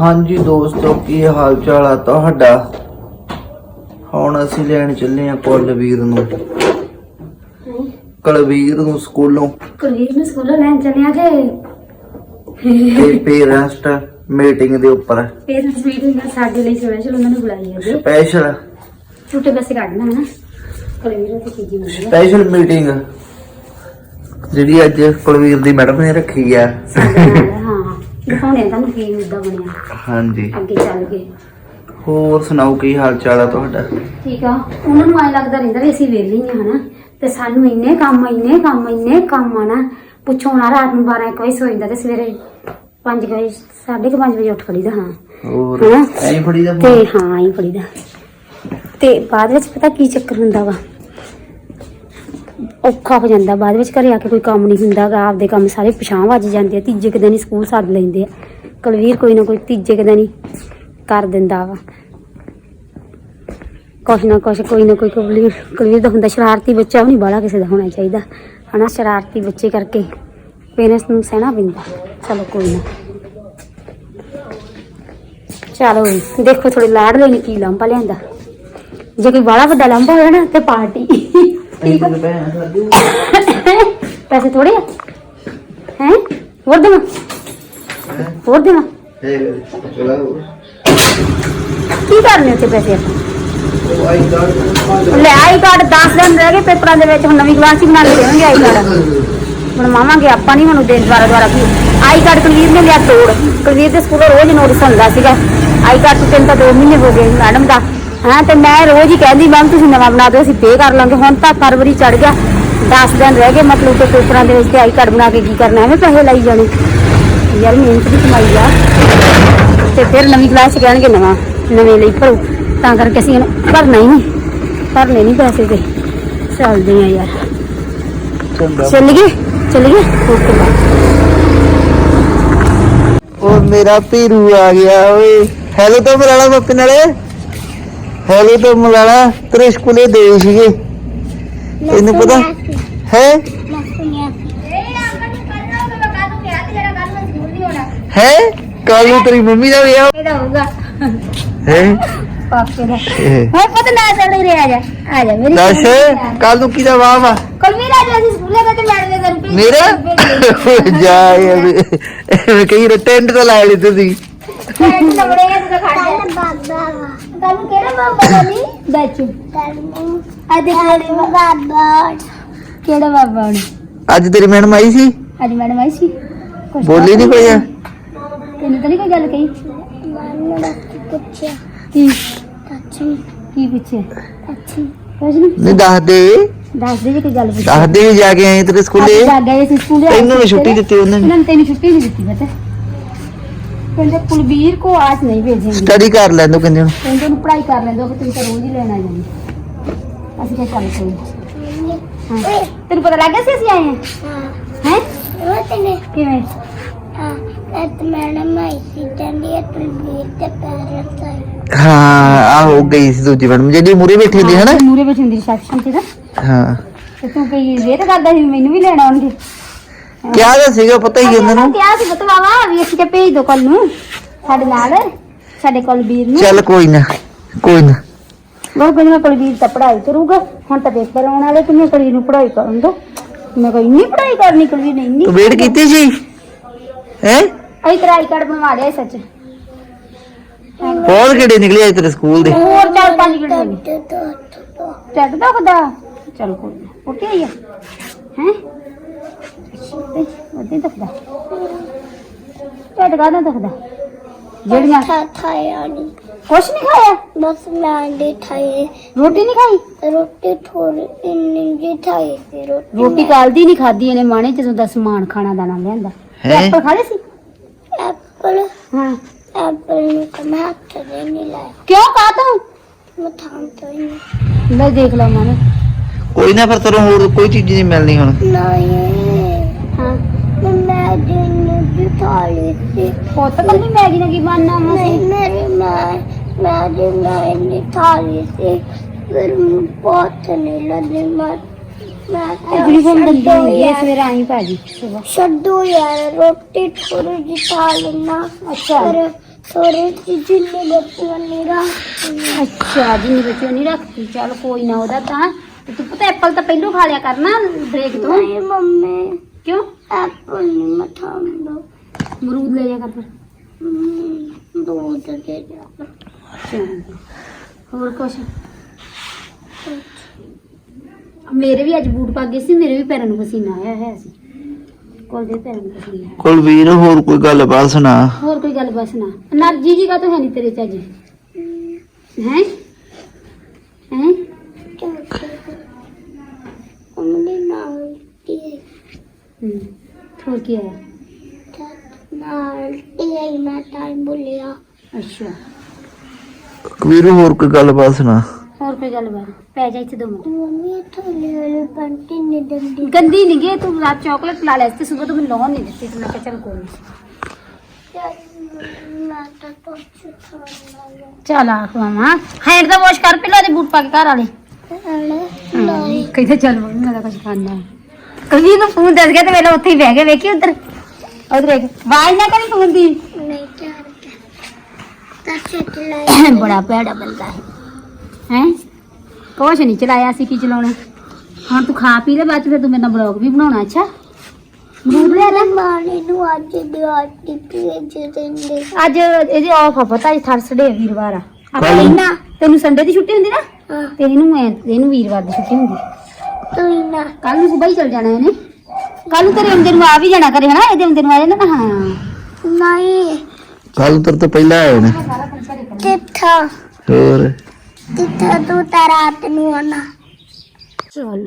ਹਾਂਜੀ ਦੋਸਤੋ ਕੀ ਹਾਲ ਚਾਲ ਆ ਤੁਹਾਡਾ? ਹੁਣ ਅਸੀਂ ਲੈਣ ਚੱਲੇ ਆ ਕੁਲਵੀਰ ਨੂੰ। ਕੁਲਵੀਰ ਨੂੰ ਸਕੂਲੋਂ। ਕੁਲਵੀਰ ਨੂੰ ਸਕੂਲੋਂ ਲੈਣ ਚੱਲਿਆ ਕਿ ਤੇ ਪੇਰੈਂਟਸ ਮੀਟਿੰਗ ਦੇ ਉੱਪਰ। ਪੇਰੈਂਟਸ ਮੀਟਿੰਗ ਸਾਡੇ ਲਈ ਸਪੈਸ਼ਲ ਉਹਨਾਂ ਨੇ ਬੁਲਾਈ ਹੈ ਜੀ ਸਪੈਸ਼ਲ। ਛੁੱਟੇ ਪੈਸੇ ਕੱਢਣਾ ਹੈ ਨਾ। ਕੁਲਵੀਰ ਤੇ ਮੰਦੀ ਹੈ ਸਪੈਸ਼ਲ ਮੀਟਿੰਗ। ਜਿਹੜੀ ਅੱਜ ਕੁਲਵੀਰ ਦੀ ਮੈਡਮ ਨੇ ਰੱਖੀ ਆ। ਸਾਡੇ ਨਾਲ ਹਾਂ ਦਿਖਾਉਣੇ ਆ ਤੁਹਾਨੂੰ ਕੀ ਮੁੱਦਾ ਬਣਿਆ। ਹਾਂਜੀ। ਅੱਗੇ ਚੱਲ ਕੇ। ਹੋਰ ਸੁਣਾਓ ਕੀ ਹਾਲ ਚਾਲ ਆ ਤੁਹਾਡਾ? ਠੀਕ ਆ। ਉਹਨਾਂ ਨੂੰ ਐ ਲੱਗਦਾ ਰਹਿੰਦਾ ਵੀ ਅਸੀਂ ਵਿਹਲੇ ਹੀ ਆ ਹਨਾ। ਤੇ ਸਾਨੂੰ ਇੰਨੇ ਕੰਮ ਇੰਨੇ ਕੰਮ ਇੰਨੇ ਕੰਮ ਆ ਨਾ। ਪੁੱਛੋ ਨਾ ਰਾਤ ਨੂੰ 12 1 ਵਜੇ ਸੌਂ ਜਾਂਦਾ ਤੇ ਸਵੇਰੇ 5 ਵਜੇ 5:30 ਵਜੇ ਉੱਠ ਖੜੀਦਾ ਹਾਂ। ਹੋਰ ਹਾਂ। ਐਂ ਫੜੀ ਦਾ ਤੇ ਹਾਂ ਹੀ ਫੜੀਦਾ। ਤੇ ਬਾਅਦ ਵਿੱਚ ਪਤਾ ਕੀ ਚੱਕਰ ਹੁੰਦਾ ਵਾ? ਔਖਾ ਹੋ ਜਾਂਦਾ। ਬਾਅਦ ਵਿੱਚ ਘਰੇ ਆ ਕੇ ਕੋਈ ਕੰਮ ਨਹੀਂ ਹੁੰਦਾਗਾ ਆਪਦੇ ਕੰਮ ਸਾਰੇ ਪਛਾਂ ਵੱਜ ਜਾਂਦੇ ਆ ਤੀਜੇ ਕਿ ਦਿਨ ਹੀ ਸਕੂਲ ਸੱਦ ਲੈਂਦੇ ਆ। ਕੁਲਵੀਰ ਕੋਈ ਨਾ ਕੋਈ ਤੀਜੇ ਕਿ ਦਿਨ ਹੀ ਕਰ ਦਿੰਦਾ ਵਾ। ਕੁਛ ਨਾ ਕੁਛ ਕੋਈ ਨਾ ਕੋਈ ਕੁਲਵੀਰ ਕੁਲਵੀਰ ਦਾ ਹੁੰਦਾ ਸ਼ਰਾਰਤੀ ਬੱਚਾ ਵੀ ਨਹੀਂ ਬਾਹਲਾ ਕਿਸੇ ਦਾ ਹੋਣਾ ਚਾਹੀਦਾ। ਹਨਾ ਸ਼ਰਾਰਤੀ ਬੱਚੇ ਕਰਕੇ ਪੇਰੈਂਟਸ ਨੂੰ ਸਹਿਣਾ ਪੈਂਦਾ। ਚਲੋ ਕੋਈ ਨਾ। ਚਲੋ ਜੀ, ਦੇਖੋ ਥੋੜੀ ਲਾੜ ਲੈਣੀ ਕੀ ਲੰਬਾ ਲਿਆਂਦਾ। ਜੇ ਕੋਈ ਬੜਾ ਵੱਡਾ ਲੰਬਾ ਹੋਇਆ ਨਾ ਤੇ ਪਾਰਟੀ। ਠੀਕ ਭੈਣ ਪੈਸੇ ਥੋੜੇ ਆ? ਹੈ? ਹੋਰ ਦੇਵਾਂ ਹੋਰ ਚਲੋ ਕੀ ਕਰਨੇ ਉੱਤੇ ਪੈਸੇ? ਲੈ ਆਈ ਕਾਰਡ 10 ਦਿਨ ਰਹਿ ਗਏ ਪੇਪਰਾਂ ਦੇ ਵਿੱਚ ਹੁਣ ਨਵੀਂ ਕਲਾਸ ਹੀ ਬਣਾ ਕੇ ਦੇਵਾਂਗੇ ਆਈ ਕਾਰਡ। ਹੁਣ ਮਾਵਾਂਗੇ ਆਪਾਂ ਨਹੀਂ ਹੁਣ ਦੇ ਦੁਆਰਾ ਦੁਆਰਾ ਕੀ। ਆਈ ਕਾਰਡ ਕੁਲਵੀਰ ਨੇ ਲਿਆ ਤੋੜ। ਕੁਲਵੀਰ ਦੇ ਸਕੂਲੋਂ ਰੋਜ਼ ਨੋਟਿਸ ਹੁੰਦਾ ਸੀਗਾ। ਆਈ ਕਾਰਡ ਤੋਂ ਤਿੰਨ ਤਾਂ 2 ਮਹੀਨੇ ਹੋ ਗਏ ਮੈਡਮ ਦਾ। ਹਾਂ ਤੇ ਮੈਂ ਰੋਜ਼ ਹੀ ਕਹਿੰਦੀ ਮੈਮ ਤੁਸੀਂ ਨਵਾਂ ਬਣਾ ਦਿਓ ਅਸੀਂ ਪੇ ਕਰ ਲਾਂਗੇ। ਹੁਣ ਤਾਂ ਫਰਵਰੀ ਚੜ ਗਿਆ। 10 ਦਿਨ ਰਹਿ ਗਏ ਮਤਲਬ ਕਿ ਪੇਪਰਾਂ ਦੇ ਵਿੱਚ ਤੇ ਆਈ ਕਾਰਡ ਬਣਾ ਕੇ ਕੀ ਕਰਨਾ ਐਵੇਂ ਪੈਸੇ ਲਾਈ ਜਾਣੇ। ਯਾਰ ਮਿਹਨਤ ਦੀ ਕਮਾਈ ਆ। ਤੇ ਫਿਰ ਨਵੀਂ ਕਲਾਸ ਚ ਕਹਿਣਗੇ ਨਵਾਂ ਨਵੇਂ ਲਈ ਭਰੋ। ਤਾਂ ਕਰਕੇ ਅਸੀਂ ਇਹਨੂੰ ਭਰਨਾ ਹੀ ਨਹੀਂ ਭਰਨੇ ਨਹੀਂ ਪੈਸੇ ਤੇ। ਚੱਲਦੇ ਆ ਯਾਰ। ਚੱਲ ਗਏ? ਚੱਲ ਗਏ? ਓਕੇ ਬਾਏ ਉਹ ਮੇਰਾ ਪੀਰੂ ਆ ਗਿਆ ਓਏ। ਹੈਲੋ ਤਾਂ ਮਲਾਲਾ ਪੱਪੀ ਨਾਲੇ। ਹੈਲੋ ਤਾਂ ਮਲਾਲਾ ਤੇਰੇ ਸਕੂਲੇ ਦੇ ਸੀਗੇ। ਤੈਨੂੰ ਪਤਾ? ਹੈ? ਹੈ? ਕੱਲ ਨੂੰ ਤੇਰੀ ਮੰਮੀ ਦਾ ਵਿਆਹ? ਇਹਦਾ ਹੋਊਗਾ। ਹੈ? ਪਾਪੇ ਦਾ। ਹਾਂ। ਪਤਾ ਨਾ ਚੱਲ ਰਿਹਾ ਆ ਜਾ। ਆ ਜਾ ਮੇਰੀ ਦੱਸ ਕੱਲ ਨੂੰ ਕਿਹਦਾ ਵਾਹ ਵਾ? ਕੋਲ ਵੀ ਰਾਜ ਅਸੀਂ ਸਕੂਲੇ ਦਾ ਤੇ ਮੈਡਮ ਦੇ ਘਰ ਮੇਰਾ? ਜਾ ਯਾਰ ਕਈ ਟੈਂਟ ਤਾਂ ਲਾ ਲਈ ਤੁਸੀਂ। ਫਰੈਂਡ ਲਵੜੇ ਤੇ ਖਾ ਜਾ। ਬਾਬਾ ਕੱਲ ਨੂੰ ਕਿਹੜਾ ਬਾਬਾ ਬਣੀ ਬੈਚੂ ਆ ਦੇਖ ਲੈ ਬਾਬਾ ਕਿਹੜਾ ਬਾਬਾ ਬਣੀ ਅੱਜ ਤੇਰੀ ਮੈਡਮ ਆਈ ਸੀ? ਅੱਜ ਮੈਡਮ ਆਈ ਸੀ। ਕੁਛ ਬੋਲੀ ਨਹੀਂ ਕੋਈ ਆ? ਤੈਨੂੰ ਤਾਂ ਨਹੀਂ ਕੋਈ ਗੱਲ ਕਹੀ? ਪੁੱਛਿਆ ਕੀ? ਅੱਛੀ ਕੀ ਪੁੱਛਿਆ? ਅੱਛੀ ਕੁਝ ਨਹੀਂ ਨਹੀਂ ਦੱਸ ਦੇ। ਦੱਸ ਦੇ ਜੇ ਕੋਈ ਗੱਲ ਪੁੱਛੀ। ਦੱਸ ਦੇ ਵੀ ਜਾ ਕੇ ਆਏ ਤੇਰੇ ਸਕੂਲੇ। ਜਾ ਗਏ ਸੀ ਸਕੂਲੇ। ਤੈਨੂੰ ਵੀ ਛੁੱਟੀ। ਦਿੱਤੀ ਉਹਨਾਂ। ਨੇ ਇਹਨਾਂ ਨੇ ਤੈਨੂੰ ਛੁੱਟੀ ਨਹੀਂ ਦਿੱਤੀ ਪਤਾ। ਕਹਿੰਦੇ ਕੁਲਬੀਰ ਕੋ ਆਜ ਨਹੀਂ ਭੇਜेंगे ਸਟੱਡੀ ਕਰ ਲੈਂਦੋ ਕਹਿੰਦੇ ਹੁਣ। ਕਹਿੰਦੇ ਉਹਨੂੰ ਪੜ੍ਹਾਈ ਕਰ ਲੈਂਦੇ ਉਹ ਤੁਸੀਂ ਤਾਂ ਰੋਜ਼ ਹੀ ਲੈਣ ਆ ਜਾਂਦੇ ਅਸੀਂ ਕਿਹਾ ਚੱਲ ਕੋਈ ਨੀ। ਹਾਂ। ਤੈਨੂੰ ਪਤਾ ਲੱਗ ਗਿਆ ਸੀ ਅਸੀਂ ਆਏ ਹਾਂ? ਹਾਂ। ਹੈ? ਉਹ ਤਨੇ ਕਿਵੇਂ? ਹਾਂ ਮੈਡਮ ਆਈ ਸੀ ਕਹਿੰਦੀ ਹੈ ਤਲਵੀਰ ਤੇ ਪੈਰਤ ਆਈ ਹਾਂ ਆਹੋ ਗਈ ਸੀ ਦੂਜੀ ਮੈਡਮ ਜਿਹੜੀ ਮੂਰੇ ਬੈਠੀ ਹੁੰਦੀ ਹੈ ਨਾ। ਮੂਰੇ ਵਿੱਚ ਹੁੰਦੀ ਰਿਸੈਪਸ਼ਨ ਤੇ ਨਾ। ਹਾਂ। ਤੇ ਤੂੰ ਕਈ ਵੇਟ ਕਰਦਾ ਸੀ ਮੈਨੂੰ ਵੀ ਲੈਣ ਆਉਣਗੇ। ਕਿਹਾ ਤਾਂ ਸੀਗਾ ਪਤਾ ਹੀ ਉਹਨਾਂ ਨੂੰ। ਕਿਹਾ ਸੀ ਬਤਵਾਵਾ ਵੀ ਅਸੀਂ ਕਿ ਭੇਜ ਦੋ ਕੱਲ ਨੂੰ। ਸਾਡੇ ਨਾਲ ਸਾਡੇ ਕੁਲਬੀਰ ਨੂੰ ਚੱਲ ਕੋਈ ਨਾ ਕੋਈ ਨਾ। ਉਹ ਕਹਿੰਦੀ ਮੈਂ ਕੁਲਵੀਰ ਤਾਂ ਪੜ੍ਹਾਈ ਕਰੂਗਾ ਹੁਣ ਤਾਂ ਪੇਪਰ ਆਉਣ ਵਾਲੇ ਤੇ ਮੈਂ ਕੁਲਵੀਰ ਨੂੰ ਪੜ੍ਹਾਈ ਕਰਨ ਦੋ। ਮੈਂ ਕਿਹਾ ਇੰਨੀ ਪੜ੍ਹਾਈ ਕਰਨੀ ਕੁਲਵੀਰ ਨੇ ਇੰਨੀ ਤੂੰ ਵੇਟ ਕੀਤੀ ਸੀ? ਹੈ? ਅਸੀਂ ਤੇਰਾ ਆਈ ਕਾਰਡ ਬਣਵਾ ਲਿਆ ਸੱਚ। ਬਹੁਤ ਕਿਹੜੇ ਨਿਕਲੇ ਅੱਜ ਤੇਰੇ ਸਕੂਲ ਦੇ? ਹੋਰ ਚਾਰ ਪੰਜ ਗਿਣ ਲਈ ਤੇ ਦੋ ਖੁਦਾ ਚਲ ਕੋਈ ਨਾ ਉੱਠੀ ਆਈ ਹੈ ਹੈ? ਉਹਦੇ ਤੱਕਦਾ ਟੱਟ ਕਾਹਦਾ ਤੱਕਦਾ ਜਿਹੜੀਆਂ ਥਾ ਥਾਇਆ ਨਹੀਂ ਕੁਛ ਨਹੀਂ ਖਾਇਆ? ਬਸ ਮੈਂ ਦੇ ਥਾਏ ਰੋਟੀ ਨਹੀਂ ਖਾਈ? ਰੋਟੀ ਥੋੜੀ ਇੰਨੀ ਜੀ ਥਾਈ ਸੀ ਰੋਟੀ ਰੋਟੀ ਕੱਲ੍ਹ ਦੀ ਨਹੀਂ ਖਾਦੀ ਇਹਨੇ ਮਾਣੇ ਜਦੋਂ ਦਾ ਸਮਾਨ ਖਾਣਾ ਦਾਣਾ ਲਿਆਂਦਾ। ਤੇ ਹੈਂ? ਐਪਲ ਖਾ ਲਏ ਸੀ? ਐਪਲ? ਹਾਂ। ਐਪਲ ਨੂੰ ਕਮਾ ਹੱਥ ਦੇ ਨਹੀਂ ਲਾਇਆ। ਕਿਉਂ ਕਾ ਤੂੰ? ਮੈਂ ਥਾਂ ਤੋਂ ਹੀ ਨਹੀਂ ਲੈ ਦੇਖ ਲਾ ਮਾਨੇ ਕੋਈ ਨਾ ਫਿਰ ਤੈਨੂੰ ਹੋਰ ਕੋਈ ਚੀਜ਼ ਨਹੀਂ ਮਿਲਣੀ ਹੁਣ। ਨਹੀਂ। ਮੈਂ ਦਿਨ ਦੀ ਥਾਲੀ ਸੀ ਪੁੱਤ ਕੱਲੀ ਮੈਗੀ ਨਾਲ ਕੀ ਬਣਨਾ ਵਾ ਨਹੀਂ ਸੀ ਮੇਰੀ ਮਾਂ ਮੈਂ ਦਿਨ ਦੀ ਥਾਲੀ ਸੀ ਫਿਰ ਮੈਨੂੰ ਬਹੁਤ ਨਹੀਂ ਲੱਗੀ ਮੈਂ ਮੈਂ ਯੂਨੀਫਾਰਮ ਕਿਹਾ, ਦੰਦੀ ਛੱਡੋ ਹੁੰਦੀ ਹੈ ਯਾਰ, ਸਵੇਰ ਆਈ ਭਾਜੀ ਸੁਬਾ ਛੱਡੋ ਯਾਰ ਰੋਟੀ ਥੋੜੀ ਜਿਹੀ ਖਾ ਲੈਣਾ ਅੱਛਾ ਫਿਰ ਥੋੜੇ ਜਿੰਨੇ ਬੱਚੇ ਨੇ ਰੱਖ ਅੱਛਾ ਜਿੰਨੀ ਬੱਚੀ ਨਹੀਂ ਰੱਖਦੀ ਚੱਲ ਕੋਈ ਨਾ ਉਹਦਾ ਤਾਂ ਤੇ ਤੂੰ ਪਤਾ ਐਪਲ ਤਾਂ ਪਹਿਲੋਂ ਖਾ ਲਿਆ ਕਰਨਾ ਬ੍ਰੇਕ ਤੋਂ ਨਹੀਂ ਮੰਮੀ क्यों एप्पल नहीं मठा दो अमरूद ले जाकर फिर दो उधर ले जाकर और कुछ ਮੇਰੇ ਵੀ ਅੱਜ ਬੂਟ ਪਾ ਗਏ ਸੀ ਮੇਰੇ ਵੀ ਪੈਰਾਂ ਨੂੰ ਪਸੀਨਾ ਆਇਆ ਹੈ ਸੀ। ਕੋਲ ਦੇ ਪੈਰਾਂ ਨੂੰ ਪਸੀਨਾ ਕੁਲਵੀਰ ਹੋਰ ਕੋਈ ਗੱਲਬਾਤ ਸੁਣਾ? ਹੋਰ ਕੋਈ ਗੱਲ ਬਾਤ ਸੁਣਾ? ਨਰਜੀ ਜੀ ਦਾ ਤਾਂ ਹੈ ਨਹੀਂ ਤੇਰੇ ਚਾਜੀ ਹੈ? ਹੈ? ਉਹਨੇ ਨਾਲ ਹੂੰ। ਹੋਰ ਕੀ ਆਇਆ ਨਾਲ ਇਹ ਹੋਰ ਕੋਈ ਗੱਲਬਾਤ ਸੁਣਾ? ਪੈ ਜਾ ਇੱਥੇ ਦੋ ਮੰਮੀ ਇਹ ਥੋੜੀ ਵਾਲੀ ਬੰਟੀ ਨੇ ਦੰਦੀ ਗੰਦੀ ਨਹੀਂ ਗਈ ਤੂੰ ਰਾਤ ਚਾਕਲੇਟ ਪਲਾ ਲੈ ਤੇ ਸਵੇਰ ਤੋਂ ਮੈਨੂੰ ਲਾਉਣ ਨਹੀਂ ਦਿੱਤੀ ਤੇ ਕਿਹਾ ਚੱਲ ਕੋਈ ਨਹੀਂ ਚਲ ਆ ਖਵਾਵਾਂ ਹੈਂਡ ਦਾ ਵਾਸ਼ ਕਰ ਪਹਿਲਾਂ ਦੇ ਬੂਟ ਪਾ ਕੇ ਘਰ ਵਾਲੇ। ਕਹਿੰਦਾ ਚੱਲ ਮੰਮੀ ਮੈਂ ਤਾਂ ਕੁਝ ਖਾਣਾ ਕਵੀ ਨੂੰ ਫੋਨ ਦੱਸ ਗਿਆ ਤੇ ਮੇਰਾ ਉੱਥੇ ਹੀ ਬਹਿ ਗਿਆ ਵੇਖੀ ਉਧਰ? ਉਧਰ ਵੇਖ। ਆਵਾਜ਼ ਨਾ ਕਰੀ ਫੋਨ ਦੀ। ਨਹੀਂ ਕਿਆ ਰਕਾ ਬੜਾ ਭੈੜਾ ਬੰਦਾ ਹੈ। ਹੈ? ਨਹੀਂ ਚਲਾਇਆ ਸੀ ਕੀ ਚਲਾਉਣਾ। ਹੁਣ ਤੂੰ ਖਾ ਪੀ ਲੈ ਬਾਅਦ ਚ ਤੂੰ ਮੇਰੇ ਬਲੌਗ ਵੀ ਬਣਾਉਣਾ ਅੱਛਾ? ਮੂਡ ਲੈ ਲੈ। ਮਾਣੇ ਨੂੰ ਅੱਜ ਦਿਵਾਲੀ ਭੇਜ ਦਿੰਦੇ। ਅੱਜ ਇਹਦੀ ਆਫ ਆ ਪਤਾ ਹੈ ਥਰਸਡੇ ਵੀਰਵਾਰ ਆ। ਆਪਾਂ ਇਹਨਾਂ ਤੈਨੂੰ ਸੰਡੇ ਦੀ ਛੁੱਟੀ ਹੁੰਦੀ ਨਾ? ਤੇ ਇਹਨੂੰ ਐ- ਇਹਨੂੰ ਵੀਰਵਾਰ ਦੀ ਛੁੱਟੀ ਹੁੰਦੀ। ਨਾ ਕੱਲ ਨੂੰ ਸਵੇਰ ਹੀ ਚਲ ਜਾਣਾ ਇਹਨੇ। ਕੱਲ ਨੂੰ ਤੇਰੇ ਆਉਂਦੇ ਨੂੰ ਆ ਵੀ ਜਾਣਾ ਕਰੇ ਹਨਾ? ਇਹਦੇ ਆਉਂਦੇ ਨੂੰ ਆ ਜਾਣਾ ਨਾ ਹਾਂ ਨਹੀਂ ਕੱਲ ਤਰ ਤੋਂ ਪਹਿਲਾਂ ਆਏ ਨੇ ਕਿੱਥਾ? ਹੋਰ? ਕਿੱਥਾ ਤੂੰ ਤਾਂ ਰਾਤ ਨੂੰ ਆਣਾ ਚਲ।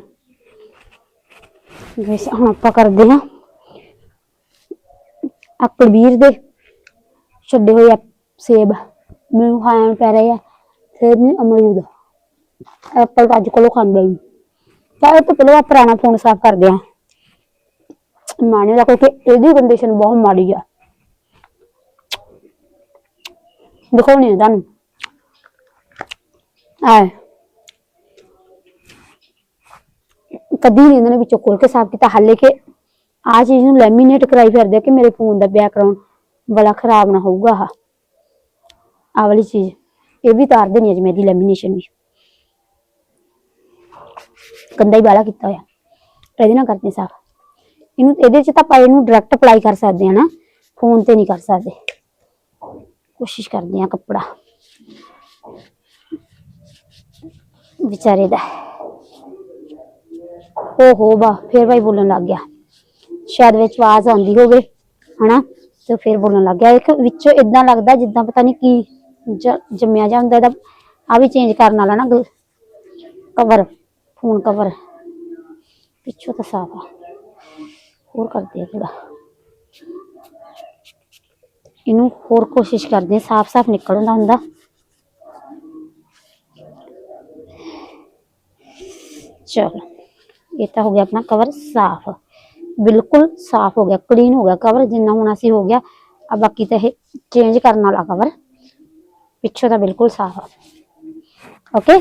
ਵੈਸੇ ਹੁਣ ਆਪਾਂ ਕਰਦੇ ਹਾਂ। ਆ ਕੁਲਵੀਰ ਦੇ ਛੱਡੇ ਹੋਏ ਸੇਬ। ਮੈਨੂੰ ਖਾਣ ਪੈ ਰਹੇ ਆ। ਸੇਬ ਨਹੀਂ ਅਮਰੂਦ। ਐਪਲ ਤਾਂ ਅੱਜ ਕੋਲੋਂ ਖਾਂਦਾ ਹੀ ਤਾਂ ਇਹ ਪਹਿਲਾਂ ਪੁਰਾਣਾ ਫੋਨ ਸਾਫ਼ ਕਰਦੇ ਆ। ਮਾਣੇ ਦਾ ਕਿਉਂਕਿ ਇਹਦੀ ਕੰਡੀਸ਼ਨ ਬਹੁਤ ਮਾੜੀ ਆ। ਦਿਖਾਉਣੀ ਆ ਤੁਹਾਨੂੰ। ਆ ਕਦੀ ਨਹੀਂ ਇਹਨਾਂ ਨੇ ਵਿੱਚੋਂ ਖੋਲ ਕੇ ਸਾਫ਼ ਕੀਤਾ, ਹਾਲੇ ਕਿ ਆ ਚੀਜ਼ ਨੂੰ ਲੈਮੀਨੇਟ ਕਰਾਈ ਫਿਰਦੇ ਕਿ ਮੇਰੇ ਫੋਨ ਦਾ ਬੈਕਗ੍ਰਾਉਂਡ ਬੜਾ ਖਰਾਬ ਨਾ ਹੋਊਗਾ ਆ ਆ ਵਾਲੀ ਚੀਜ਼, ਇਹ ਵੀ ਤਾਰ ਦੇਣੀ ਅੱਜ ਮੈਂ ਲੈਮੀਨੇਸ਼ਨ ਵੀ। ਗੰਦਾ ਹੀ ਬਾਲਾ ਕੀਤਾ ਹੋਇਆ। ਇਹਦੇ ਨਾਲ ਕਰਦੇ ਸਾਫ਼। ਇਹਨੂੰ, ਇਹਦੇ ਚ ਤਾਂ ਆਪਾਂ ਇਹਨੂੰ ਡਾਇਰੈਕਟ ਅਪਲਾਈ ਕਰ ਸਕਦੇ ਆ ਨਾ। ਫੋਨ ਤੇ ਨਹੀਂ ਕਰ ਸਕਦੇ। ਕੋਸ਼ਿਸ਼ ਕਰਦੇ ਆ ਕੱਪੜਾ। ਵਿਚਾਰੇ ਦਾ। ਹੋ ਬਾ, ਫੇਰ ਭਾਈ ਬੋਲਣ ਲੱਗ ਗਿਆ। ਸ਼ਾਇਦ ਵਿੱਚ ਆਵਾਜ਼ ਆਉਂਦੀ ਹੋਵੇ, ਹਨਾ? ਤੇ ਫਿਰ ਬੋਲਣ ਲੱਗ ਗਿਆ। ਇੱਕ ਵਿੱਚੋਂ ਇਦਾਂ ਲੱਗਦਾ ਜਿੱਦਾਂ ਪਤਾ ਨਹੀਂ ਕੀ ਜੰਮਿਆ ਜਾ ਹੁੰਦਾ। ਇਹਦਾ ਆ ਵੀ ਚੇਂਜ ਕਰਨ ਵਾਲਾ ਨਾ ਕਵਰ ਫੋਨ ਕਵਰ ਪਿੱਛੋਂ ਤਾਂ ਸਾਫ਼ ਆ। ਹੋਰ ਕਰਦੇ ਆ ਥੋੜਾ ਇਹਨੂੰ ਹੋਰ ਕੋਸ਼ਿਸ਼ ਕਰਦੇ ਸਾਫ਼ ਸਾਫ਼ ਨਿਕਲਦਾ ਹੁੰਦਾ। ਚਲੋ, ਇਹ ਤਾਂ ਹੋ ਗਿਆ ਆਪਣਾ ਕਵਰ ਸਾਫ਼। ਬਿਲਕੁਲ ਸਾਫ਼ ਹੋ ਗਿਆ ਕਲੀਨ ਹੋ ਗਿਆ ਕਵਰ ਜਿੰਨਾ ਹੋਣਾ ਸੀ ਹੋ ਗਿਆ। ਆ ਬਾਕੀ ਤਾਂ ਇਹ ਚੇਂਜ ਕਰਨ ਵਾਲਾ ਕਵਰ ਪਿੱਛੋਂ ਤਾਂ ਬਿਲਕੁਲ ਸਾਫ਼ ਆ। ਓਕੇ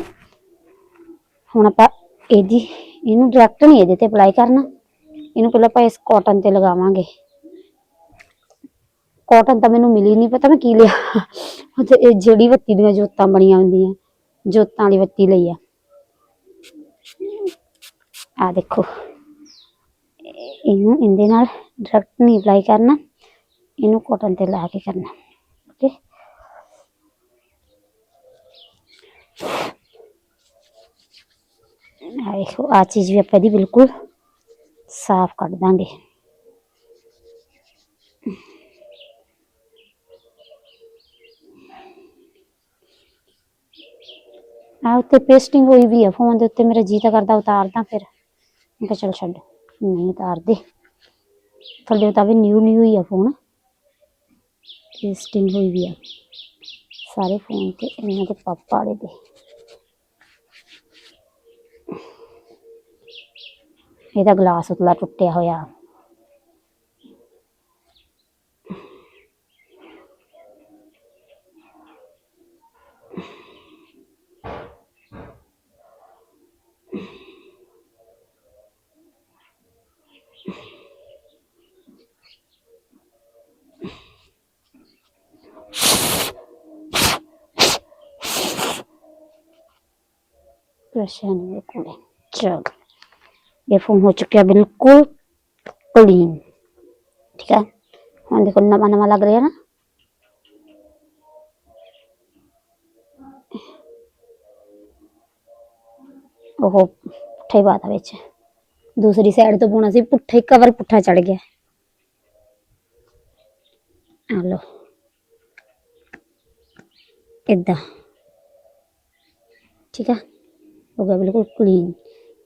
ਹੁਣ ਆਪਾਂ ਇਹਦੀ, ਇਹਨੂੰ ਡਾਇਰੈਕਟ ਨਹੀਂ ਇਹਦੇ ਤੇ ਅਪਲਾਈ ਕਰਨਾ। ਇਹਨੂੰ ਪਹਿਲਾਂ ਆਪਾਂ ਇਸ ਕਾਟਨ ਤੇ ਲਗਾਵਾਂਗੇ। ਕਾਟਨ ਤਾਂ ਮੈਨੂੰ ਮਿਲੀ ਨਹੀਂ ਪਤਾ ਮੈਂ ਕੀ ਲਿਆ। ਉਹ ਇਹ ਜਿਹੜੀ ਬੱਤੀ ਦੀਆਂ ਜੋਤਾਂ ਬਣੀਆਂ ਹੁੰਦੀਆਂ, ਜੋਤਾਂ ਵਾਲੀ ਬੱਤੀ ਲਈ ਆ। ਆ ਦੇਖੋ। ਇਹਨੂੰ ਇਹਦੇ ਨਾਲ ਡਾਇਰੈਕਟ ਨਹੀਂ ਅਪਲਾਈ ਕਰਨਾ, ਇਹਨੂੰ ਕਾਟਨ ਤੇ ਲਾ ਕੇ ਕਰਨਾ। ਓਕੇ ਆ ਦੇਖੋ ਆ ਚੀਜ਼ ਵੀ ਆਪਾਂ ਇਹਦੀ ਬਿਲਕੁਲ ਸਾਫ਼ ਕੱਢ ਦਾਂਗੇ। ਆ ਉੱਤੇ ਪੇਸਟਿੰਗ ਹੋਈ ਵੀ ਆ ਫੋਨ ਦੇ ਉੱਤੇ ਮੇਰਾ ਜੀ ਤਾਂ ਕਰਦਾ ਉਤਾਰਦਾ ਫਿਰ। ਮੈਂ ਕਿਹਾ ਚੱਲ ਛੱਡ, ਨਹੀਂ ਉਤਾਰਦੇ। ਥੱਲੇ ਤਾਂ ਵੀ ਨਿਊ ਨਿਊ ਹੀ ਆ ਫੋਨ ਪੇਸਟਿੰਗ ਹੋਈ ਵੀ ਆ। ਸਾਰੇ ਫੋਨ ਤੇ ਇਹਨਾਂ ਦੇ ਪਾਪਾ ਵਾਲੇ ਦੇ। ਇਹਦਾ ਗਲਾਸ ਉਤਲਾ ਟੁੱਟਿਆ ਹੋਇਆ। ਪ੍ਰਸ਼ਨ ਕੋਲੇ। ਜਗ ये फोम हो चुका है बिल्कुल क्लीन ठीक है? हाँ देखो नमा नमा लग रहा है ना? ओहो पुठा ही बात है बेच। दूसरी साइड तो पुना सी पुठा ही कवर पुठा चढ़ गया लो। इदा ठीक है? हो गया बिल्कुल क्लीन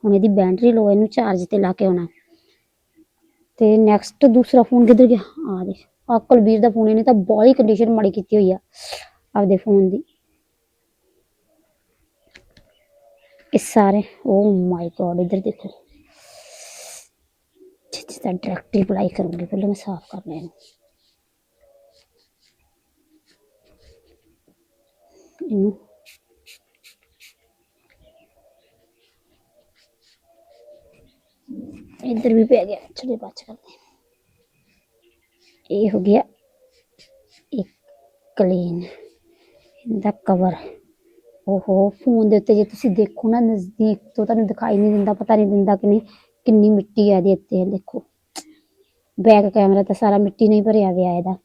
ਹੁਣ ਇਹਦੀ ਬੈਟਰੀ ਲੋ ਇਹਨੂੰ ਚਾਰਜ ਤੇ ਲਾ ਕੇ ਆਉਣਾ। ਤੇ ਨੈਕਸਟ ਦੂਸਰਾ ਫੋਨ ਕਿੱਧਰ ਗਿਆ? ਆ ਦੇ ਆ ਕੁਲਬੀਰ ਦਾ ਫੋਨ ਇਹਨੇ ਤਾਂ ਬਹੁਤ ਹੀ ਕੰਡੀਸ਼ਨ ਮਾੜੀ ਕੀਤੀ ਹੋਈ ਆ, ਆਪਦੇ ਫੋਨ ਦੀ। ਇਹ ਸਾਰੇ ਓ ਮਾਈ ਗॉड ਇਧਰ ਦੇਖੋ। ਜਿੱਦਾਂ ਡਾਇਰੈਕਟ ਰਿਪਲਾਈ ਕਰੂੰਗੀ, ਪਹਿਲਾਂ ਮੈਂ ਸਾਫ਼ ਕਰ ਲੈਣਾ। ਇਹਨੂੰ ਇੱਧਰ ਵੀ ਪੈ ਗਿਆ, ਚਲੇ ਬਾਅਦ ਚ ਕਰਦੇ ਹਾਂ। ਇਹ ਹੋ ਗਿਆ ਇੱਕ ਕਲੀਨ। ਇਹਦਾ ਕਵਰ ਓਹੋ ਫੋਨ ਦੇ ਉੱਤੇ ਜੇ ਤੁਸੀਂ ਦੇਖੋ ਨਾ ਨਜ਼ਦੀਕ ਤੋਂ ਤੁਹਾਨੂੰ ਦਿਖਾਈ ਨਹੀਂ ਦਿੰਦਾ, ਪਤਾ ਨਹੀਂ ਦਿੰਦਾ ਕਿ ਨਹੀਂ, ਕਿੰਨੀ ਮਿੱਟੀ ਆ ਇਹਦੇ ਉੱਤੇ, ਦੇਖੋ। ਬੈਕ ਕੈਮਰਾ ਤਾਂ ਸਾਰਾ ਮਿੱਟੀ ਨਹੀਂ ਭਰਿਆ ਹੋਇਆ ਇਹਦਾ।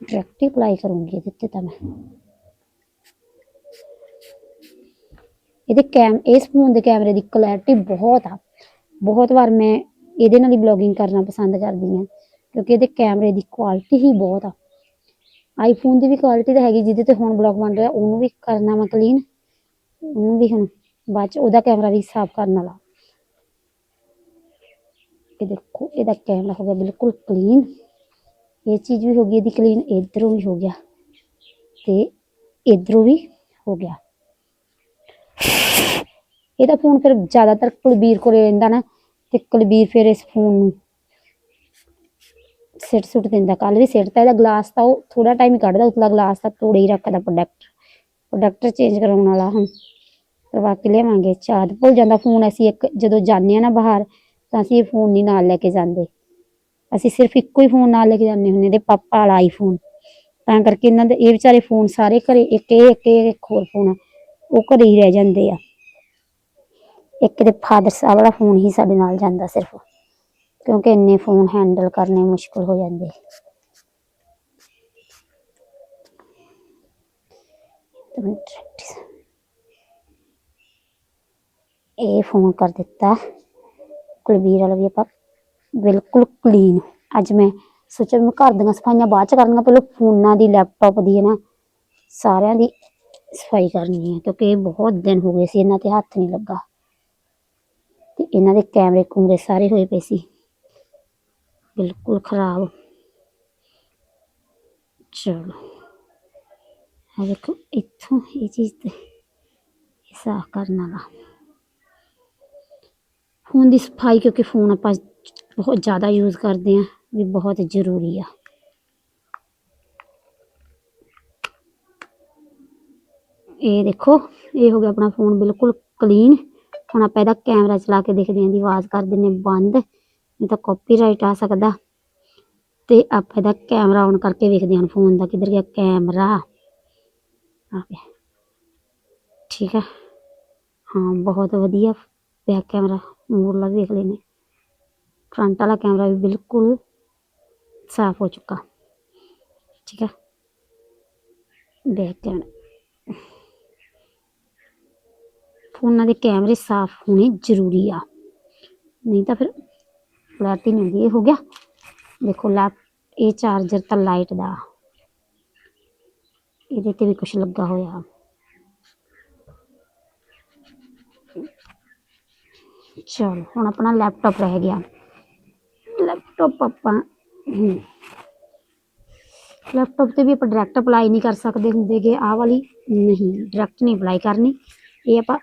ਡਾਇਰੈਕਟ ਅਪਲਾਈ ਕਰੂੰਗੀ ਇਹਦੇ ਉੱਤੇ ਤਾਂ ਮੈਂ। ਇਹਦੇ ਕੈਮ ਇਸ ਫੋਨ ਦੇ ਕੈਮਰੇ ਦੀ ਕਲੈਰਿਟੀ ਬਹੁਤ ਆ। ਬਹੁਤ ਵਾਰ ਮੈਂ ਇਹਦੇ ਨਾਲ ਹੀ ਬਲੌਗਿੰਗ ਕਰਨਾ ਪਸੰਦ ਕਰਦੀ ਹਾਂ, ਕਿਉਂਕਿ ਇਹਦੇ ਕੈਮਰੇ ਦੀ ਕੁਆਲਿਟੀ ਹੀ ਬਹੁਤ ਆ। ਆਈਫੋਨ ਦੀ ਵੀ ਕੁਆਲਿਟੀ ਤਾਂ ਹੈਗੀ, ਜਿਹਦੇ ਤੇ ਹੁਣ ਬਲੌਗ ਬਣ ਰਿਹਾ, ਉਹਨੂੰ ਵੀ ਕਰਨਾ ਵਾ ਕਲੀਨ ਉਹਨੂੰ ਵੀ ਹੁਣ ਬਾਅਦ ਚ ਉਹਦਾ ਕੈਮਰਾ ਵੀ ਸਾਫ਼ ਕਰਨ ਵਾਲਾ। ਇਹ ਦੇਖੋ, ਇਹਦਾ ਕੈਮਰਾ ਹੋ ਗਿਆ ਬਿਲਕੁਲ ਕਲੀਨ ਇਹ ਚੀਜ਼ ਵੀ ਹੋ ਗਈ, ਇਹਦੀ ਕਲੀਨ ਇਧਰੋਂ ਵੀ ਹੋ ਗਿਆ ਤੇ ਇਧਰੋਂ ਵੀ ਹੋ ਗਿਆ। ਇਹਦਾ ਫੋਨ ਫਿਰ ਜ਼ਿਆਦਾਤਰ ਕੁਲਬੀਰ ਕੋਲੇ ਰਹਿੰਦਾ ਨਾ, ਤੇ ਕੁਲਬੀਰ ਫਿਰ ਇਸ ਫੋਨ ਨੂੰ ਸਿੱਟ ਸੁੱਟ ਦਿੰਦਾ। ਕੱਲ ਵੀ ਸਿੱਟਤਾ ਇਹਦਾ ਗਲਾਸ ਤਾਂ ਉਹ ਥੋੜਾ ਟਾਈਮ ਹੀ ਕੱਢਦਾ, ਉਤਲਾ ਗਲਾਸ ਤਾਂ ਤੋੜੇ ਹੀ ਰੱਖਦਾ ਪ੍ਰੋਡਕਟ ਪ੍ਰੋਡਕਟ ਚੇਂਜ ਕਰਾਉਣ ਵਾਲਾ ਹੁਣ। ਕਰਵਾ ਕੇ ਲਿਆਵਾਂਗੇ। ਚਾਦ ਭੁੱਲ ਜਾਂਦਾ ਫੋਨ, ਅਸੀਂ ਇੱਕ ਜਦੋਂ ਜਾਂਦੇ ਆ ਨਾ ਬਾਹਰ, ਤਾਂ ਅਸੀਂ ਇਹ ਫੋਨ ਨਹੀਂ ਨਾਲ ਲੈ ਕੇ ਜਾਂਦੇ। ਅਸੀਂ ਸਿਰਫ ਇੱਕੋ ਹੀ ਫੋਨ ਨਾਲ ਲੈ ਕੇ ਜਾਂਦੇ ਹੁੰਦੇ ਇਹਦੇ ਪਾਪਾ ਵਾਲਾ ਆਈਫੋਨ ਤਾਂ ਕਰਕੇ ਇਹਨਾਂ ਦੇ, ਇਹ ਵਿਚਾਰੇ ਫੋਨ ਸਾਰੇ ਘਰੇ, ਇੱਕ ਇੱਕ ਇਹ, ਇੱਕ ਹੋਰ ਫੋਨ ਆ। ਉਹ ਘਰੇ ਹੀ ਰਹਿ ਜਾਂਦੇ ਆ। ਇੱਕ ਦੇ ਫਾਦਰ ਸਾਹਿਬ ਵਾਲਾ ਫੋਨ ਹੀ ਸਾਡੇ ਨਾਲ ਜਾਂਦਾ ਸਿਰਫ, ਕਿਉਂਕਿ ਇੰਨੇ ਫੋਨ ਹੈਂਡਲ ਕਰਨੇ ਮੁਸ਼ਕਲ ਹੋ ਜਾਂਦੇ। ਇਹ ਫੋਨ ਕਰ ਦਿੱਤਾ। ਕੁਲਵੀਰ ਵਾਲਾ ਵੀ ਆਪਾਂ ਬਿਲਕੁਲ ਕਲੀਨ ਅੱਜ ਮੈਂ ਸੋਚਿਆ ਵੀ ਮੈਂ ਘਰ ਦੀਆਂ ਸਫਾਈਆਂ ਬਾਅਦ ਚ ਕਰਾਂਗਾ ਪਹਿਲਾਂ ਫੋਨਾਂ ਦੀ ਲੈਪਟਾਪ ਦੀ ਹੈ ਨਾ, ਸਾਰਿਆਂ ਦੀ ਸਫ਼ਾਈ ਕਰਨੀ ਹੈ, ਕਿਉਂਕਿ ਇਹ ਬਹੁਤ ਦਿਨ ਹੋ ਗਏ ਸੀ, ਇਹਨਾਂ ਤੇ ਹੱਥ ਨਹੀਂ ਲੱਗਾ। ਤੇ ਇਹਨਾਂ ਦੇ ਕੈਮਰੇ ਕੂਮਰੇ ਸਾਰੇ ਹੋਏ ਪਏ ਸੀ। ਬਿਲਕੁਲ ਖਰਾਬ। ਚਲੋ। ਆ ਦੇਖੋ, ਇੱਥੋਂ ਇਹ ਚੀਜ਼ ਤੇ ਸਾਫ਼ ਕਰਨ ਵਾਲਾ। ਫੋਨ ਦੀ ਸਫ਼ਾਈ, ਕਿਉਂਕਿ ਫੋਨ ਆਪਾਂ ਬਹੁਤ ਜ਼ਿਆਦਾ ਯੂਜ਼ ਕਰਦੇ ਆ ਵੀ ਬਹੁਤ ਜ਼ਰੂਰੀ ਆ। ਇਹ ਦੇਖੋ, ਇਹ ਹੋ ਗਿਆ ਆਪਣਾ ਫੋਨ ਬਿਲਕੁਲ ਕਲੀਨ। ਹੁਣ ਆਪਾਂ ਇਹਦਾ ਕੈਮਰਾ ਚਲਾ ਕੇ ਦੇਖਦੇ ਹਾਂ ਦੀ ਆਵਾਜ਼ ਕਰ ਦਿੰਨੇ ਬੰਦ, ਨਹੀਂ ਤਾਂ ਕਾਪੀਰਾਈਟ ਆ ਸਕਦਾ। ਤੇ ਆਪਾਂ ਇਹਦਾ ਕੈਮਰਾ ਔਨ ਕਰਕੇ ਵੇਖਦੇ ਹਾਂ ਫੋਨ ਦਾ ਕਿੱਧਰ ਗਿਆ ਕੈਮਰਾ। ਆ ਗਿਆ। ਠੀਕ ਹੈ ਹਾਂ, ਬਹੁਤ ਵਧੀਆ ਬੈਕ ਕੈਮਰਾ। ਮੂਰਲਾ ਵੇਖ ਲੈਨੇ ਫਰੰਟ ਵਾਲਾ ਕੈਮਰਾ ਵੀ ਬਿਲਕੁਲ ਸਾਫ਼ ਹੋ ਚੁੱਕਾ। ਠੀਕ ਹੈ ਬੈਕ ਕੈਮਰਾ। ਫੋਨਾਂ ਦੇ ਕੈਮਰੇ ਸਾਫ਼ ਹੋਣੇ ਜ਼ਰੂਰੀ ਆ। ਨਹੀਂ ਤਾਂ ਫਿਰ ਕਲੈਰਿਟੀ ਨਹੀਂ ਹੁੰਦੀ ਇਹ ਹੋ ਗਿਆ। ਦੇਖੋ ਲੈਪ ਇਹ ਚਾਰਜਰ ਤਾਂ ਲਾਈਟ ਦਾ। ਇਹਦੇ ਤੇ ਵੀ ਕੁਝ ਲੱਗਾ ਹੋਇਆ। ਚਲ, ਹੁਣ ਆਪਣਾ ਲੈਪਟਾਪ ਰਹਿ ਗਿਆ। ਲੈਪਟਾਪ ਆਪਾਂ ਲੈਪਟਾਪ ਤੇ ਵੀ ਆਪਾਂ ਡਾਇਰੈਕਟ ਅਪਲਾਈ ਨਹੀਂ ਕਰ ਸਕਦੇ ਹੁੰਦੇਗੇ। ਆਹ ਵਾਲੀ ਨਹੀਂ ਡਾਇਰੈਕਟ ਨਹੀਂ ਅਪਲਾਈ ਕਰਨੀ। ਇਹ ਆਪਾਂ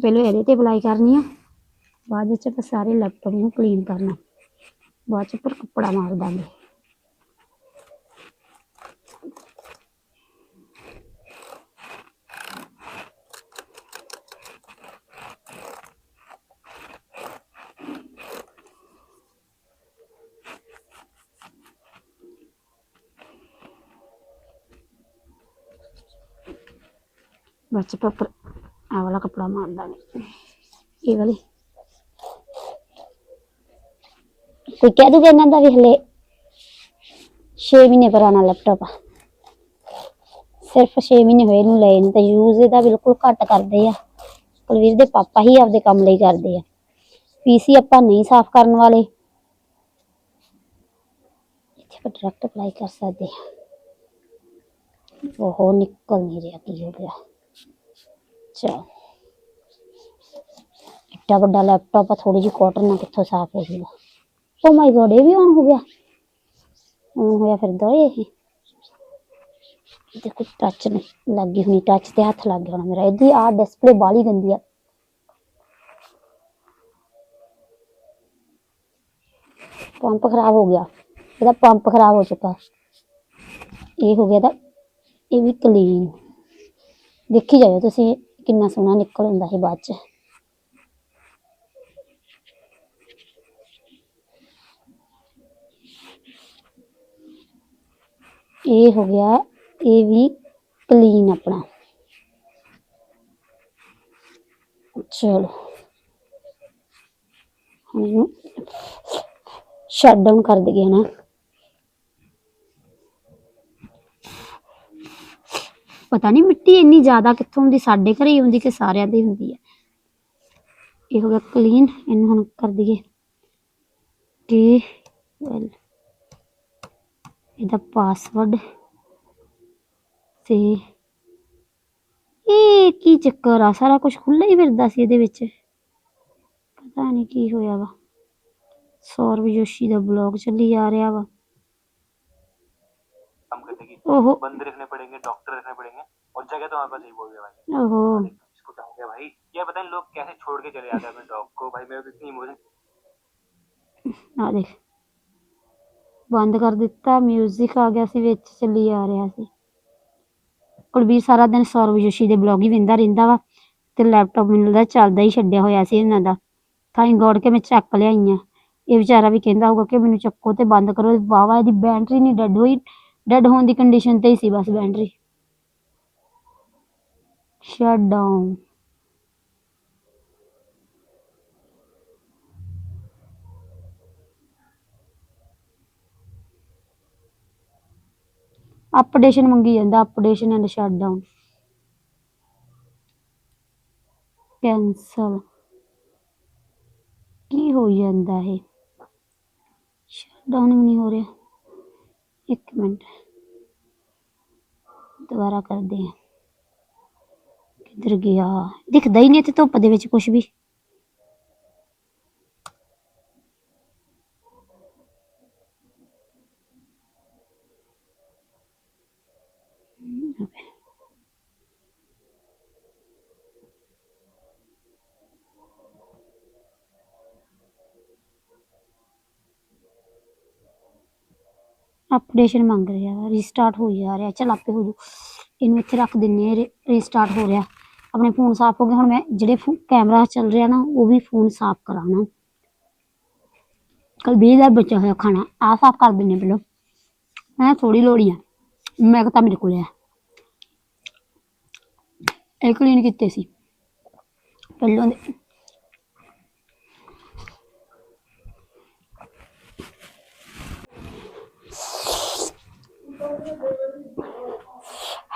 ਪਹਿਲਾਂ ਇਹਦੇ ਤੇ ਅਪਲਾਈ ਕਰਨੀ ਆ। ਬਾਅਦ ਵਿੱਚ ਆਪਾਂ ਸਾਰੇ ਲੈਪਟਾਪ ਨੂੰ ਕਲੀਨ ਕਰਨਾ। ਬਾਅਦ ਚ ਉੱਪਰ ਕੱਪੜਾ ਮਾਰ ਦਾਂਗੇ। ਬਾਅਦ ਚ ਆਪਾਂ ਵਾਲਾ ਕਪੜਾ ਮਾਰ ਦਾਂਗੇ ਇਹ ਵਾਲੀ ਕੋਈ ਕਹਿ ਦੂਗਾ ਇਹਨਾਂ ਦਾ ਵੀ ਹਲੇ 6 ਮਹੀਨੇ ਪੁਰਾਣਾ ਲੈਪਟਾਪ ਆ ਸਿਰਫ 6 ਮਹੀਨੇ ਹੋਏ ਨੂੰ ਲਏ ਨੂੰ ਤੇ ਯੂਜ਼ ਇਹਦਾ ਬਿਲਕੁਲ ਘੱਟ ਕਰਦੇ ਆ ਕੁਲਵੀਰ ਦੇ ਪਾਪਾ ਹੀ ਆਪਦੇ ਕੰਮ ਲਈ ਕਰਦੇ ਆ ਪੀਸੀ ਆਪਾਂ ਨਹੀਂ ਸਾਫ਼ ਕਰਨ ਵਾਲੇ ਇੱਥੇ ਆਪਾਂ ਡਾਇਰੈਕਟ ਅਪਲਾਈ ਕਰ ਸਕਦੇ ਆ ਉਹ ਨਿਕਲ ਨਹੀਂ ਰਿਹਾ ਕੀ ਹੋ ਗਿਆ ਚਲ ਇੱਡਾ ਵੱਡਾ ਲੈਪਟਾਪ ਆ ਥੋੜੀ ਜਿਹੀ ਕਾਟਨ ਨਾਲ ਕਿੱਥੋਂ ਸਾਫ਼ ਹੋ ਜੂਗਾ ਓ ਮਾਈ ਗੋਡ ਇਹ ਵੀ ਔਨ ਹੋ ਗਿਆ। ਔਨ ਹੋਇਆ ਫਿਰਦਾ ਓਏ ਇਹ। ਦੇਖੋ ਟੱਚ ਲੱਗੀ ਹੋਣੀ ਟੱਚ ਤੇ ਹੱਥ ਲੱਗ ਗਿਆ ਹੋਣਾ ਮੇਰਾ। ਇਹਦੀ ਆ ਡਿਸਪਲੇ ਬਾਲੀ ਗੰਦੀ ਆ। ਪੰਪ ਖਰਾਬ ਹੋ ਗਿਆ। ਇਹਦਾ ਪੰਪ ਖਰਾਬ ਹੋ ਚੁੱਕਾ। ਇਹ ਹੋ ਗਿਆ ਤਾਂ ਇਹ ਵੀ ਕਲੀਨ ਦੇਖੀ ਜਾਇਓ ਤੁਸੀਂ। ਕਿੰਨਾ ਸੋਹਣਾ ਨਿਕਲ ਹੁੰਦਾ ਹੈ ਬਾਅਦ ਚ। ਇਹ ਹੋ ਗਿਆ, ਇਹ ਵੀ ਕਲੀਨ ਆਪਣਾ। ਚਲੋ। ਹੁਣ ਇਹਨੂੰ ਸ਼ਟ ਡਾਊਨ ਕਰ ਦਈਏ ਨਾ ਪਤਾ ਨਹੀਂ ਮਿੱਟੀ ਇੰਨੀ ਜ਼ਿਆਦਾ ਕਿੱਥੋਂ ਹੁੰਦੀ, ਸਾਡੇ ਘਰੇ ਹੀ ਹੁੰਦੀ ਕਿ ਸਾਰਿਆਂ ਦੇ ਹੁੰਦੀ ਹੈ। ਇਹ ਹੋ ਗਿਆ ਕਲੀਨ ਇਹਨੂੰ ਹੁਣ ਕਰ ਦਈਏ। ਤੇ ਇਹਦਾ ਪਾਸਵਰਡ ਤੇ ਇਹ ਕੀ ਚੱਕਰ ਆ? ਸਾਰਾ ਕੁਝ ਖੁੱਲਾ ਹੀ ਫਿਰਦਾ ਸੀ ਇਹਦੇ ਵਿੱਚ। ਪਤਾ ਨਹੀਂ ਕੀ ਹੋਇਆ ਵਾ। ਸੌਰਵ ਜੋਸ਼ੀ ਦਾ ਬਲੌਗ ਚੱਲੀ ਆ ਰਿਹਾ ਵਾ। ओहो बंद रखने पड़ेंगे डॉक्टर रखने पड़ेंगे और जगह तो हमारे पास यही बोल गया भाई ओहो इसको क्या हो गया भाई ये बताएं लोग कैसे छोड़ के चले जाते हैं अपने डॉग को भाई मेरे को इतनी इमोशन ਆ ਦੇਖ ਬੰਦ ਕਰ ਦਿੱਤਾ 뮤직 ਆ ਗਿਆ ਸੀ ਵਿੱਚ ਚੱਲੀ ਆ ਰਿਹਾ ਸੀ ਕੁਲਬੀਰ ਸਾਰਾ ਦਿਨ ਸੌਰਵ ਜੋਸ਼ੀ ਦੇ ਬਲੌਗ ਹੀ ਵਿੰਦਾ ਰਹਿੰਦਾ ਵਾ ਤੇ ਲੈਪਟਾਪ ਮੈਨੂੰ ਲੱਗਦਾ ਚੱਲਦਾ ਹੀ ਛੱਡਿਆ ਹੋਇਆ ਸੀ ਇਹਨਾਂ ਦਾ ਥੈਂਕ ਗੋਡ ਕਿ ਮੈਂ ਚੱਕ ਲਿਆਈ ਆ ਇਹ ਵਿਚਾਰਾ ਵੀ ਕਹਿੰਦਾ ਹੋਊਗਾ ਕਿ ਮੈਨੂੰ ਚੱਕੋ ਤੇ ਬੰਦ ਕਰੋ ਵਾਵਾ ਇਹਦੀ ਬੈਟਰੀ ਨਹੀਂ ਡੈਡ ਹੋਈ ਡੈਡ ਹੋਣ ਦੀ ਕੰਡੀਸ਼ਨ ਤੇ ਹੀ ਸੀ ਬਸ ਬੈਟਰੀ ਸ਼ਟ ਡਾਊਨ ਅਪਡੇਸ਼ਨ ਮੰਗੀ ਜਾਂਦਾ updation and shut down cancel ਕੀ ਹੋ ਜਾਂਦਾ ਹੈ ਸ਼ਟ ਡਾਊਨ ਨਹੀਂ ਹੋ ਰਿਹਾ। ਇੱਕ ਮਿੰਟ। ਦੁਬਾਰਾ ਕਰਦੇ ਹਾਂ। ਕਿੱਧਰ ਗਿਆ? ਦਿਖਦਾ ਹੀ ਨਹੀਂ ਇੱਥੇ ਧੁੱਪ ਦੇ ਵਿੱਚ ਕੁਝ ਵੀ। ਅਪਡੇਸ਼ਨ ਮੰਗ ਰਿਹਾ ਰੀਸਟਾਰਟ ਹੋ ਜਾ ਰਿਹਾ, ਚਲ ਆਪੇ ਹੋ ਜੂ ਇਹਨੂੰ ਇੱਥੇ ਰੱਖ ਦਿੰਨੇ ਆ ਰੀਸਟਾਰਟ ਹੋ ਰਿਹਾ। ਆਪਣੇ ਫੋਨ ਸਾਫ਼ ਹੋ ਗਏ, ਹੁਣ ਮੈਂ ਜਿਹੜੇ ਕੈਮਰਾ ਚੱਲ ਰਿਹਾ ਨਾ, ਉਹ ਵੀ ਫੋਨ ਸਾਫ਼ ਕਰਾਉਣਾ। ਕਲਬੀਰ ਦਾ ਬਚਿਆ ਹੋਇਆ ਖਾਣਾ ਆ ਸਾਫ਼ ਕਰ ਦਿੰਨੇ ਪਹਿਲਾਂ। ਮੈਂ ਥੋੜੀ ਲੋੜੀ ਆ, ਮੈਂ ਤਾਂ ਮੇਰੇ ਕੋਲ ਆ। ਇਹ ਕਲੀਨ ਕੀਤੇ ਸੀ। ਪਹਿਲਾਂ ਦੇ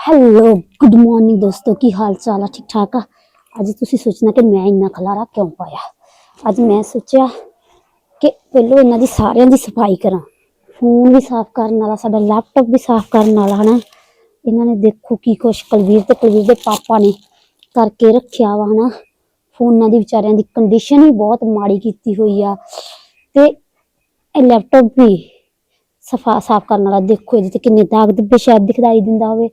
ਹੈਲੋ ਗੁੱਡ ਮਾਰਨਿੰਗ ਦੋਸਤੋ ਕੀ ਹਾਲ ਚਾਲ ਆ ਠੀਕ ਠਾਕ ਆ ਅੱਜ ਤੁਸੀਂ ਸੋਚਣਾ ਕਿ ਮੈਂ ਇੰਨਾ ਖਲਾਰਾ ਕਿਉਂ ਪਾਇਆ ਅੱਜ ਮੈਂ ਸੋਚਿਆ ਕਿ ਪਹਿਲਾਂ ਇਹਨਾਂ ਦੀ ਸਾਰਿਆਂ ਦੀ ਸਫ਼ਾਈ ਕਰਾਂ ਫੋਨ ਵੀ ਸਾਫ਼ ਕਰਨ ਵਾਲਾ ਸਾਡਾ ਲੈਪਟਾਪ ਵੀ ਸਾਫ਼ ਕਰਨ ਵਾਲਾ ਹਨਾ ਇਹਨਾਂ ਨੇ ਦੇਖੋ ਕੀ ਕੁਛ ਕੁਲਵੀਰ ਤੇ ਕੁਲਵੀਰ ਦੇ ਪਾਪਾ ਨੇ ਕਰਕੇ ਰੱਖਿਆ ਵਾ ਹਨਾ ਫੋਨਾਂ ਦੀ ਵਿਚਾਰਿਆਂ ਦੀ ਕੰਡੀਸ਼ਨ ਵੀ ਬਹੁਤ ਮਾੜੀ ਕੀਤੀ ਹੋਈ ਆ ਤੇ ਇਹ ਲੈਪਟਾਪ ਵੀ ਸਫਾ ਸਾਫ਼ ਕਰਨ ਵਾਲਾ ਦੇਖੋ ਇਹਦੇ ਤੇ ਕਿੰਨੇ ਦਾਗ ਧੱਬੇ ਸ਼ਾਇਦ ਦਿਖਾਈ ਦਿੰਦਾ ਹੋਵੇ।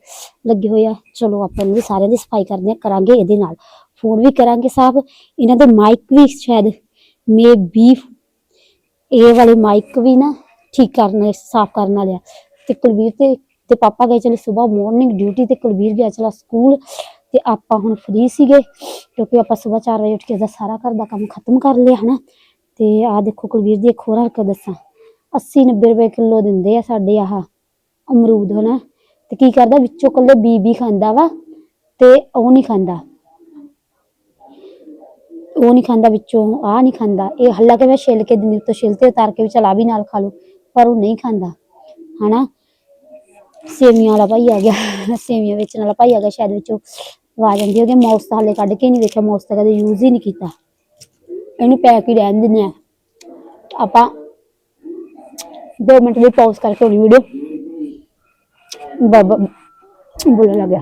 ਲੱਗੇ ਹੋਏ ਆ। ਚਲੋ ਆਪਾਂ ਇਹਨੂੰ ਵੀ ਸਾਰਿਆਂ ਦੀ ਸਫ਼ਾਈ ਕਰਦੇ ਆ ਕਰਾਂਗੇ ਇਹਦੇ ਨਾਲ। ਫੋਨ ਵੀ ਕਰਾਂਗੇ ਸਾਫ਼। ਇਹਨਾਂ ਦੇ ਮਾਈਕ ਵੀ ਸ਼ਾਇਦ ਮੇ ਬੀ ਇਹ ਵਾਲੇ ਮਾਈਕ ਵੀ ਨਾ ਠੀਕ ਕਰਨ, ਸਾਫ਼ ਕਰਨ ਵਾਲੇ ਆ। ਤੇ ਕੁਲਵੀਰ ਤੇ ਤੇ ਪਾਪਾ ਗਏ ਚਲੇ ਸਵੇਰ ਮਾਰਨਿੰਗ ਡਿਊਟੀ ਤੇ ਕੁਲਵੀਰ ਗਿਆ ਚਲਾ ਸਕੂਲ ਤੇ ਆਪਾਂ ਹੁਣ ਫ੍ਰੀ ਸੀਗੇ, ਕਿਉਂਕਿ ਆਪਾਂ ਸਵੇਰ 4 ਵਜੇ ਉੱਠ ਕੇ ਇਹਦਾ ਸਾਰਾ ਘਰ ਦਾ ਕੰਮ ਖਤਮ ਕਰ ਲਿਆ ਹਨਾ। ਤੇ ਆਹ ਦੇਖੋ ਕੁਲਵੀਰ ਦੀ ਇੱਕ ਹੋਰ ਹਰਕਤ ਦੱਸਾਂ। 80 90 ਰੁਪਏ ਕਿਲੋ ਦਿੰਦੇ ਆ ਸਾਡੇ ਆਹ ਅਮਰੂਦ, ਹਨਾ? ਤੇ ਕੀ ਕਰਦਾ? ਵਿੱਚੋਂ ਕੱਲੇ ਬੀ ਬੀ ਖਾਂਦਾ ਵਾ ਤੇ ਉਹ ਨਹੀਂ ਖਾਂਦਾ। ਉਹ ਨਹੀਂ ਖਾਂਦਾ ਵਿੱਚੋਂ, ਆਹ ਨਹੀਂ ਖਾਂਦਾ। ਇਹ ਹੱਲਾ ਕੇ ਮੈਂ ਛਿੱਲ ਕੇ ਦਿੰਦੀ? ਉੱਤੋਂ ਛਿੱਲ ਤੇ ਉਤਾਰ ਕੇ ਵੀ ਚਲ ਵੀ ਨਾਲ ਖਾ ਲਓ, ਪਰ ਉਹ ਨਹੀਂ ਖਾਂਦਾ, ਹਨਾ? ਸੇਵੀਆਂ ਵਾਲਾ ਭਾਈ ਆ ਗਿਆ, ਸੇਵੀਆਂ ਵੇਚਣ ਵਾਲਾ ਭਾਈ ਆ ਗਿਆ, ਸ਼ਾਇਦ ਵਿੱਚੋਂ ਆਵਾਜ਼ ਜਾਂਦੀ ਹੋਗੀ ਮੌਸ ਤਾਂ ਹਾਲੇ ਕੱਢ ਕੇ ਨਹੀਂ ਵੇਖਿਆ ਮੌਸ ਤਾਂ ਕਦੇ ਯੂਜ਼ ਹੀ ਨਹੀਂ ਕੀਤਾ। ਇਹਨੂੰ ਪੈਕ ਹੀ ਰਹਿਣ ਦਿੰਦੇ ਆ। ਆਪਾਂ 2 ਮਿੰਟ ਲਈ ਪੌਜ਼ ਕਰਕੇ ਹੋਣੀ ਵੀਡੀਓ ਬਾਬਾ ਬੋਲਣ ਲੱਗਿਆ।